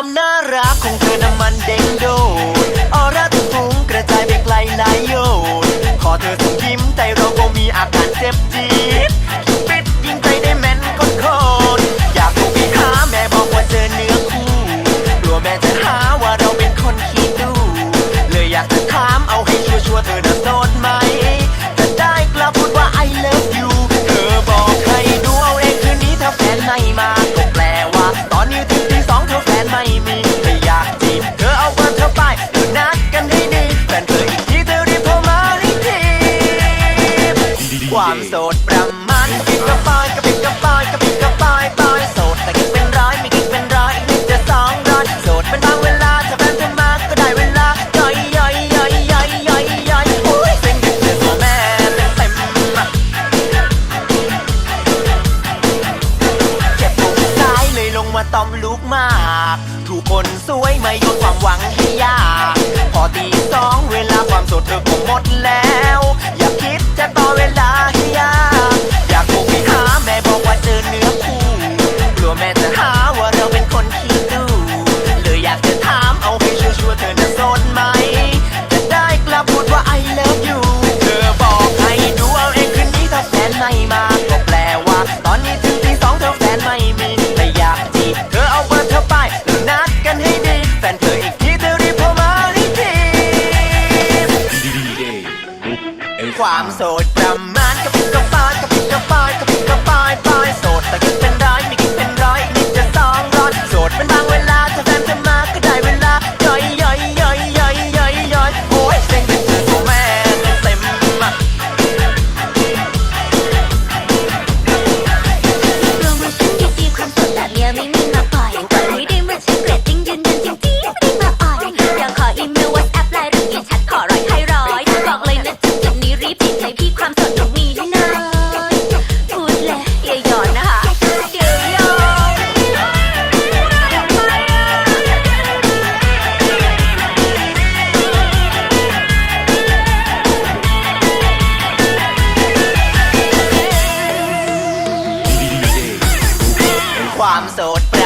ความน่ารักของเธอน้ำมันเด้งโด กมาก ทุกคนสวยไม่ยกความหวังที่ยาก พอตีสองเวลาความสดเธอคงหมดแล้ว อย่าคิดจะต่อเว ความโสดประมาณกระปุกกรปายกระปุกกรปายกระปุกกรปายปายโสดแต่กินเป็นร้ยไม่กินเป็น ความโสดไ